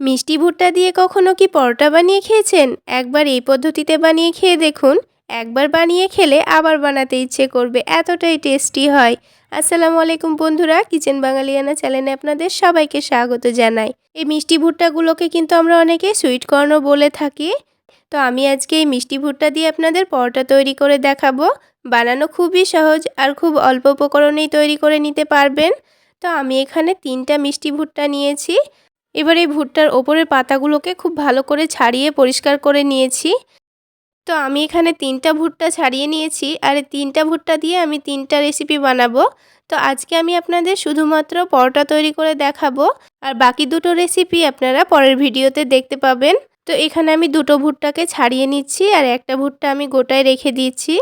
মিষ্টি ভুট্টা দিয়ে কখনো কি পরোটা বানিয়ে খেয়েছেন? একবার এই পদ্ধতিতে বানিয়ে খেয়ে দেখুন। একবার বানিয়ে খেলে আবার বানাতে ইচ্ছে করবে, এতটাই টেস্টি হয়। আসসালামু আলাইকুম বন্ধুরা, কিচেন বাঙালিয়ানা চ্যানেলে আপনাদের সবাইকে স্বাগত জানাই। এই মিষ্টি ভুট্টাগুলোকে কিন্তু আমরা অনেকে সুইট কর্নও বলে থাকি। তো আমি আজকে এই মিষ্টি ভুট্টা দিয়ে আপনাদের পরোটা তৈরি করে দেখাবো। বানানো খুবই সহজ আর খুব অল্প উপকরণেই তৈরি করে নিতে পারবেন। তো আমি এখানে তিনটা মিষ্টি ভুট্টা নিয়েছি। এবার এই ভুট্টার ওপরের পাতাগুলোকে খুব ভালো করে ছাড়িয়ে পরিষ্কার করে নিয়েছি। তো আমি এখানে তিনটা ভুট্টা ছাড়িয়ে নিয়েছি আর তিনটা ভুট্টা দিয়ে আমি তিনটা রেসিপি বানাবো। তো আজকে আমি আপনাদের শুধুমাত্র পরোটা তৈরি করে দেখাবো আর বাকি দুটো রেসিপি আপনারা পরের ভিডিওতে দেখতে পাবেন। তো এখানে আমি দুটো ভুট্টাকে ছাড়িয়ে নিচ্ছি আর একটা ভুট্টা আমি গোটায় রেখে দিয়েছি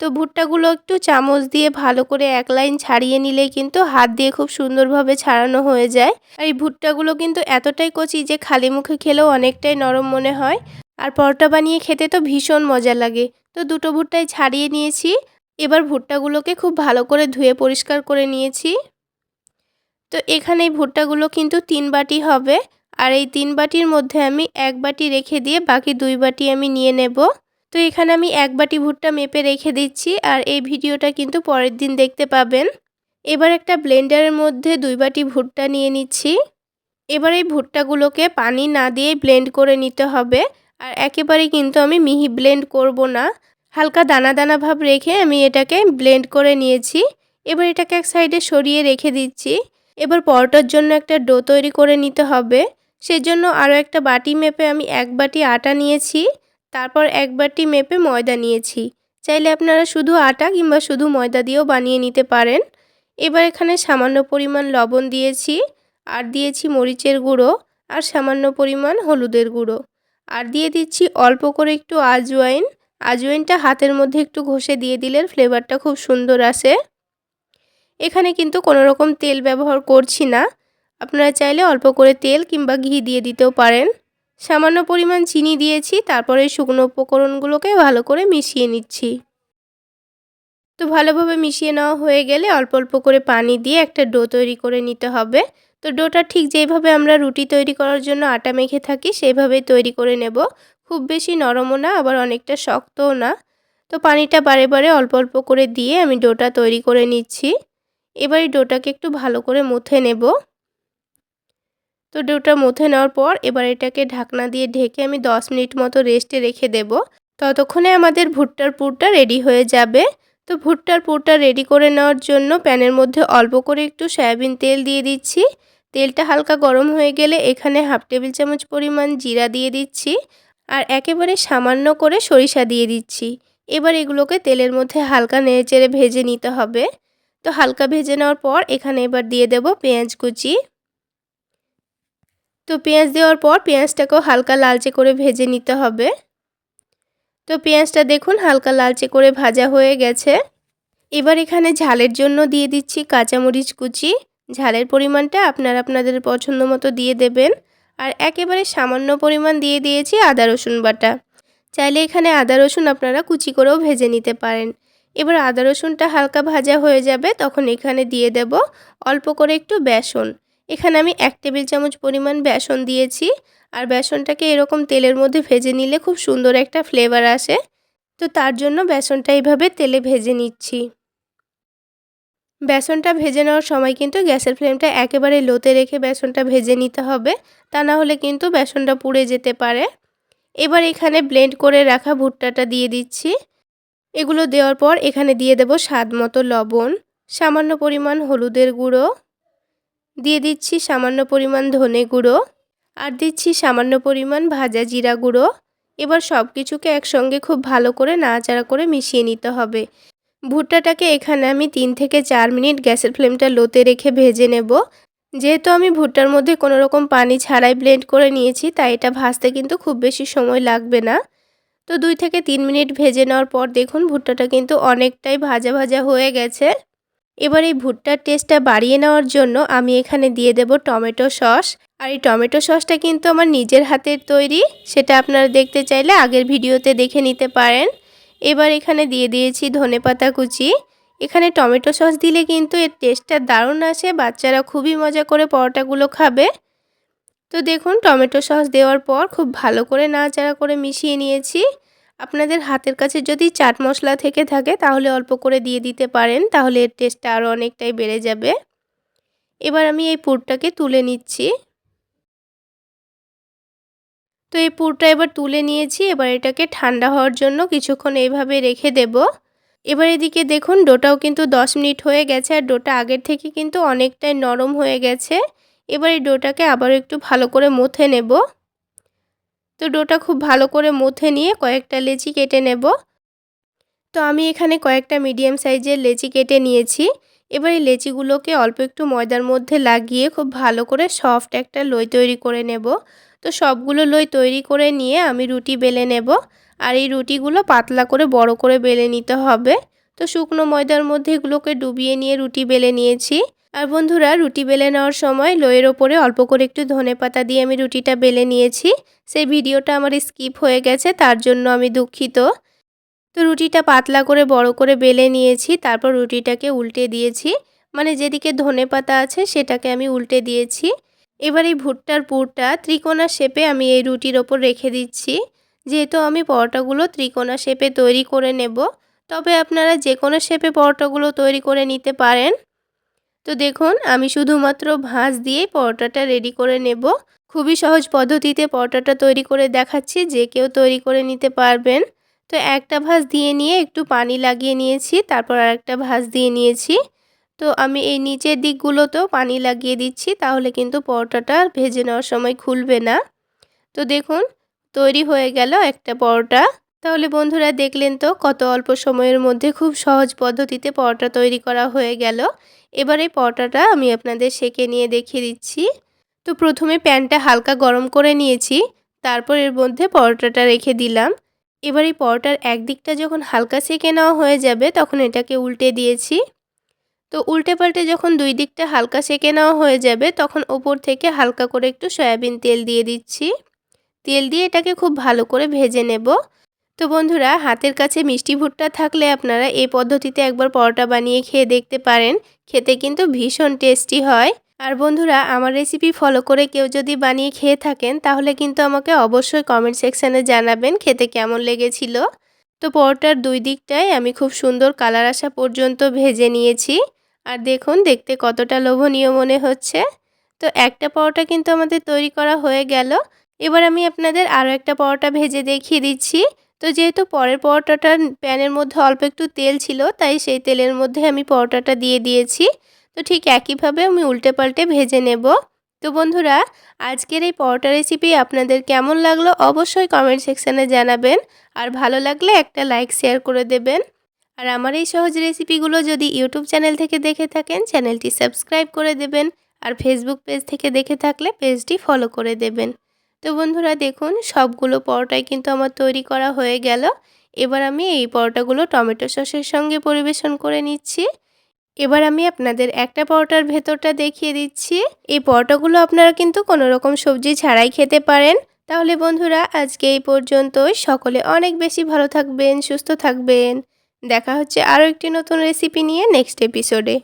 তো ভুট্টাগুলো একটু চামচ দিয়ে ভালো করে এক লাইন ছাড়িয়ে নিলেই কিন্তু হাত দিয়ে খুব সুন্দরভাবে ছাড়ানো হয়ে যায়। আর এই ভুট্টাগুলো কিন্তু এতটাই কচি যে খালি মুখে খেলেও অনেকটাই নরম মনে হয়। আর পরোটা বানিয়ে খেতে তো ভীষণ মজা লাগে। তো দুটো ভুট্টাই ছাড়িয়ে নিয়েছি। এবার ভুট্টাগুলোকে খুব ভালো করে ধুয়ে পরিষ্কার করে নিয়েছি। তো এখানে এই ভুট্টাগুলো কিন্তু তিন বাটি হবে। আর এই তিন বাটির মধ্যে আমি এক বাটি রেখে দিয়ে বাকি দুই বাটি আমি নিয়ে নেব। তো এখানে আমি এক বাটি ভুট্টা মেপে রেখে দিচ্ছি আর এই ভিডিওটা কিন্তু পরের দিন দেখতে পাবেন। এবার একটা ব্লেন্ডারের মধ্যে দুই বাটি ভুট্টা নিয়ে নিচ্ছি। এবার এই ভুট্টাগুলোকে পানি না দিয়ে ব্লেন্ড করে নিতে হবে আর একেবারে কিন্তু আমি মিহি ব্লেন্ড করব না। হালকা দানা দানা ভাব রেখে আমি এটাকে ব্লেন্ড করে নিয়েছি। এবার এটাকে এক সাইডে সরিয়ে রেখে দিচ্ছি। এবার পরোটার জন্য একটা ডো তৈরি করে নিতে হবে। সেজন্য আরও একটা বাটি মেপে আমি এক বাটি আটা নিয়েছি। তারপর এক বাটি মেপে ময়দা নিয়েছি। চাইলে আপনারা শুধু আটা কিংবা শুধু ময়দা দিয়েও বানিয়ে নিতে পারেন। এবার এখানে সামান্য পরিমাণ লবণ দিয়েছি, আর দিয়েছি মরিচের গুঁড়ো, আর সামান্য পরিমাণ হলুদের গুঁড়ো। আর দিয়ে দিচ্ছি অল্প করে একটু আজওয়াইন। আজওয়াইনটা হাতের মধ্যে একটু ঘষে দিয়ে দিলে ফ্লেভারটা খুব সুন্দর আসে। এখানে কিন্তু কোনো রকম তেল ব্যবহার করছি না। আপনারা চাইলে অল্প করে তেল কিংবা ঘি দিয়ে দিতেও পারেন। সামান্য পরিমাণ চিনি দিয়েছি, তারপরে শুকনো উপকরণগুলোকে ভালো করে মিশিয়ে নিচ্ছি। তো ভালোভাবে মিশিয়ে নেওয়া হয়ে গেলে অল্প অল্প করে পানি দিয়ে একটা ডো তৈরি করে নিতে হবে। তো ডোটা ঠিক যেইভাবে আমরা রুটি তৈরি করার জন্য আটা মেখে থাকি সেইভাবেই তৈরি করে নেব। খুব বেশি নরমও না, আবার অনেকটা শক্তও না। তো পানিটা বারে বারে অল্প অল্প করে দিয়ে আমি ডোটা তৈরি করে নিচ্ছি। এবার ডোটাকে একটু ভালো করে মুথে নেব। তো ডোটা মুথে নেওয়ার পর এবার এটাকে ঢাকনা দিয়ে ঢেকে আমি 10 মিনিট মতো রেস্টে রেখে দেব। ততক্ষণে আমাদের ভুট্টার পুরটা রেডি হয়ে যাবে। তো ভুট্টার পুরটা রেডি করে নেওয়ার জন্য প্যানের মধ্যে অল্প করে একটু সয়াবিন তেল দিয়ে দিচ্ছি। তেলটা হালকা গরম হয়ে গেলে এখানে হাফ টেবিল চামচ পরিমাণ জিরা দিয়ে দিচ্ছি আর একেবারে সামান্য করে সরিষা দিয়ে দিচ্ছি। এবার এগুলোকে তেলের মধ্যে হালকা নেড়েচেড়ে ভেজে নিতে হবে। তো হালকা ভেজে নেওয়ার পর এখানে এবার দিয়ে দেব পেঁয়াজ কুচি। তো পেঁয়াজ দেওয়ার পর পেঁয়াজটাকেও হালকা লালচে করে ভেজে নিতে হবে। তো পেঁয়াজটা দেখুন হালকা লালচে করে ভাজা হয়ে গেছে। এবার এখানে ঝালের জন্য দিয়ে দিচ্ছি কাঁচামরিচ কুচি। ঝালের পরিমাণটা আপনারা আপনাদের পছন্দ মতো দিয়ে দেবেন। আর একেবারে সামান্য পরিমাণ দিয়ে দিয়েছি আদা, রসুন বাটা। চাইলে এখানে আদা, রসুন আপনারা কুচি করেও ভেজে নিতে পারেন। এবার আদা, রসুনটা হালকা ভাজা হয়ে যাবে, তখন এখানে দিয়ে দেব অল্প করে একটু বেসন। এখানে আমি এক টেবিল চামচ পরিমাণ বেসন দিয়েছি। আর বেসনটাকে এরকম তেলের মধ্যে ভেজে নিলে খুব সুন্দর একটা ফ্লেভার আসে। তো তার জন্য বেসনটা এইভাবে তেলে ভেজে নিচ্ছি। বেসনটা ভেজে নেওয়ার সময় কিন্তু গ্যাসের ফ্লেমটা একেবারে লোতে রেখে বেসনটা ভেজে নিতে হবে। তা না হলে কিন্তু বেসনটা পুড়ে যেতে পারে। এবার এখানে ব্লেন্ড করে রাখা ভুট্টাটা দিয়ে দিচ্ছি। এগুলো দেওয়ার পর এখানে দিয়ে দেব স্বাদ মতো লবণ, সামান্য পরিমাণ হলুদের গুঁড়ো দিয়ে দিচ্ছি সামান্য পরিমাণ ধনে গুঁড়ো আর দিচ্ছি সামান্য পরিমাণ ভাজা জিরা গুঁড়ো। এবার সব কিছুকে একসঙ্গে খুব ভালো করে নাড়াচাড়া করে মিশিয়ে নিতে হবে। ভুট্টাটাকে এখানে আমি তিন থেকে চার মিনিট গ্যাসের ফ্লেমটা লোতে রেখে ভেজে নেব। যেহেতু আমি ভুট্টার মধ্যে কোনো রকম পানি ছাড়াই ব্লেন্ড করে নিয়েছি, তাই এটা ভাজতে কিন্তু খুব বেশি সময় লাগবে না। তো দুই থেকে তিন মিনিট ভেজে নেওয়ার পর দেখুন ভুট্টাটা কিন্তু অনেকটাই ভাজা ভাজা হয়ে গেছে। এবার এই ভুট্টার টেস্টটা বাড়িয়ে নেওয়ার জন্য আমি এখানে দিয়ে দেব টমেটো সস। আর এই টমেটো সসটা কিন্তু আমার নিজের হাতের তৈরি, সেটা আপনারা দেখতে চাইলে আগের ভিডিওতে দেখে নিতে পারেন। এবার এখানে দিয়ে দিয়েছি ধনে পাতা কুচি। এখানে টমেটো সস দিলে কিন্তু এর টেস্টটা দারুণ আসে, বাচ্চারা খুবই মজা করে পরোটাগুলো খাবে। তো দেখুন, টমেটো সস দেওয়ার পর খুব ভালো করে নাড়াচাড়া করে মিশিয়ে নিয়েছি। আপনাদের হাতের কাছে যদি চাট মশলা থেকে থাকে, তাহলে অল্প করে দিয়ে দিতে পারেন, তাহলে এর টেস্টটা আরও অনেকটাই বেড়ে যাবে। এবার আমি এই পুরটাকে তুলে নিচ্ছি। তো এই পুরটা এবার তুলে নিয়েছি, এবার এটাকে ঠান্ডা হওয়ার জন্য কিছুক্ষণ এইভাবে রেখে দেব। এবার এদিকে দেখুন, ডোটাও কিন্তু 10 মিনিট হয়ে গেছে, আর ডোটা আগের থেকে কিন্তু অনেকটাই নরম হয়ে গেছে। এবার এই ডোটাকে আবার একটু ভালো করে মথে নেব। তো ডোটা খুব ভালো করে মথে নিয়ে কয়েকটা লেচি কেটে নেব। তো আমি এখানে কয়েকটা মিডিয়াম সাইজের লেচি কেটে নিয়েছি। এবার এই লেচিগুলোকে অল্প একটু ময়দার মধ্যে লাগিয়ে খুব ভালো করে সফট একটা লই তৈরি করে নেব। তো সবগুলো লই তৈরি করে নিয়ে আমি রুটি বেলে নেব। আর এই রুটিগুলো পাতলা করে বড় করে বেলে নিতে হবে। তো শুকনো ময়দার মধ্যে এগুলোকে ডুবিয়ে নিয়ে রুটি বেলে নিয়েছি। আর বন্ধুরা, রুটি বেলে নেওয়ার সময় লোয়ের ওপরে অল্প করে একটু ধনে পাতা দিয়ে আমি রুটিটা বেলে নিয়েছি। সেই ভিডিওটা আমার স্কিপ হয়ে গেছে, তার জন্য আমি দুঃখিত। তো রুটিটা পাতলা করে, বড় করে বেলে নিয়েছি, তারপর রুটিটাকে উল্টে দিয়েছি। মানে যেদিকে ধনে পাতা আছে, সেটাকে আমি উল্টে দিয়েছি। এবার এই ভুট্টার পুরটা ত্রিকোণা শেপে আমি এই রুটির ওপর রেখে দিচ্ছি। যেহেতু আমি পরোটাগুলো ত্রিকোণা শেপে তৈরি করে নেব, তবে আপনারা যে কোনো শেপে পরোটাগুলো তৈরি করে নিতে পারেন। তো দেখুন, আমি শুধুমাত্র ভাঁজ দিয়েই পরোটাটা রেডি করে নেব। খুবই সহজ পদ্ধতিতে পরোটাটা তৈরি করে দেখাচ্ছি, যে কেউ তৈরি করে নিতে পারবেন। তো একটা ভাঁজ দিয়ে নিয়ে একটু পানি লাগিয়ে নিয়েছি, তারপর আরেকটা ভাঁজ দিয়ে নিয়েছি। তো আমি এই নিচের দিকগুলোতেও পানি লাগিয়ে দিচ্ছি, তাহলে কিন্তু পরোটাটা ভেজে নেওয়ার সময় খুলবে না। তো দেখুন, তৈরি হয়ে গেল একটা পরোটা। তাহলে বন্ধুরা দেখলেন তো কত অল্প সময়ের মধ্যে খুব সহজ পদ্ধতিতে পরোটা তৈরি করা হয়ে গেল। এবার এই পরোটাটা আমি আপনাদের সেকে নিয়ে দেখিয়ে দিচ্ছি। তো প্রথমে প্যানটা হালকা গরম করে নিয়েছি, তারপর এর মধ্যে পরোটাটা রেখে দিলাম। এবার এই পরোটার একদিকটা যখন হালকা সেকে নেওয়া হয়ে যাবে, তখন এটাকে উল্টে দিয়েছি। তো উল্টে পাল্টে যখন দুই দিকটা হালকা সেকে নেওয়া হয়ে যাবে, তখন ওপর থেকে হালকা করে একটু সয়াবিন তেল দিয়ে দিচ্ছি। তেল দিয়ে এটাকে খুব ভালো করে ভেজে নেব। তো বন্ধুরা, হাতের কাছে মিষ্টি ভুট্টা থাকলে আপনারা এই পদ্ধতিতে একবার পরোটা বানিয়ে খেয়ে দেখতে পারেন। খেতে কিন্তু ভীষণ টেস্টি হয়। আর বন্ধুরা, আমার রেসিপি ফলো করে কেউ যদি বানিয়ে খেয়ে থাকেন, তাহলে কিন্তু আমাকে অবশ্যই কমেন্ট সেকশানে জানাবেন খেতে কেমন লেগেছিল। তো পরোটার দুই দিকটাই আমি খুব সুন্দর কালার আসা পর্যন্ত ভেজে নিয়েছি। আর দেখুন, দেখতে কতটা লোভনীয় মনে হচ্ছে। তো একটা পরোটা কিন্তু আমাদের তৈরি করা হয়ে গেল। এবার আমি আপনাদের আরও একটা পরোটা ভেজে দেখিয়ে দিচ্ছি। তো যেহেতু পরের পরোটাটার প্যানের মধ্যে অল্প একটু তেল ছিল, তাই সেই তেলের মধ্যে আমি পরোটাটা দিয়ে দিয়েছি। তো ঠিক একইভাবে আমি উল্টে পাল্টে ভেজে নেব। তো বন্ধুরা, আজকের এই পরোটা রেসিপি আপনাদের কেমন লাগল অবশ্যই কমেন্ট সেকশানে জানাবেন। আর ভালো লাগলে একটা লাইক শেয়ার করে দেবেন। আর আমার এই সহজ রেসিপিগুলো যদি ইউটিউব চ্যানেল থেকে দেখে থাকেন, চ্যানেলটি সাবস্ক্রাইব করে দেবেন। আর ফেসবুক পেজ থেকে দেখে থাকলে পেজটি ফলো করে দেবেন। তো বন্ধুরা দেখুন, সবগুলো পরোটাই কিন্তু আমার তৈরি করা হয়ে গেল। এবার আমি এই পরোটাগুলো টমেটো সসের সঙ্গে পরিবেশন করে নিচ্ছি। এবার আমি আপনাদের একটা পরোটার ভেতরটা দেখিয়ে দিচ্ছি। এই পরোটাগুলো আপনারা কিন্তু কোনো রকম সবজি ছাড়াই খেতে পারেন। তাহলে বন্ধুরা, আজকে এই পর্যন্তই। সকলে অনেক বেশি ভালো থাকবেন, সুস্থ থাকবেন। দেখা হচ্ছে আরও একটি নতুন রেসিপি নিয়ে নেক্সট এপিসোডে